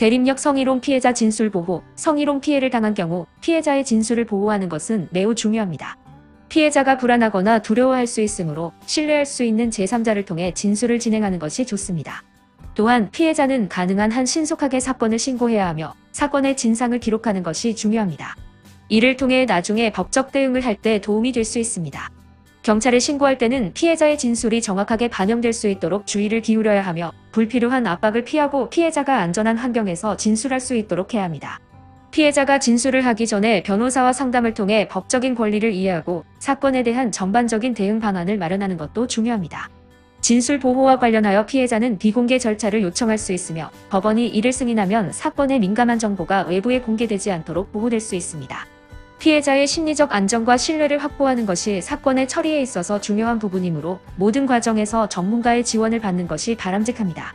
대립력 성희롱 피해자 진술 보호, 성희롱 피해를 당한 경우 피해자의 진술을 보호하는 것은 매우 중요합니다. 피해자가 불안하거나 두려워할 수 있으므로 신뢰할 수 있는 제3자를 통해 진술을 진행하는 것이 좋습니다. 또한 피해자는 가능한 한 신속하게 사건을 신고해야 하며 사건의 진상을 기록하는 것이 중요합니다. 이를 통해 나중에 법적 대응을 할 때 도움이 될 수 있습니다. 경찰에 신고할 때는 피해자의 진술이 정확하게 반영될 수 있도록 주의를 기울여야 하며 불필요한 압박을 피하고 피해자가 안전한 환경에서 진술할 수 있도록 해야 합니다. 피해자가 진술을 하기 전에 변호사와 상담을 통해 법적인 권리를 이해하고 사건에 대한 전반적인 대응 방안을 마련하는 것도 중요합니다. 진술 보호와 관련하여 피해자는 비공개 절차를 요청할 수 있으며 법원이 이를 승인하면 사건의 민감한 정보가 외부에 공개되지 않도록 보호될 수 있습니다. 피해자의 심리적 안정과 신뢰를 확보하는 것이 사건의 처리에 있어서 중요한 부분이므로 모든 과정에서 전문가의 지원을 받는 것이 바람직합니다.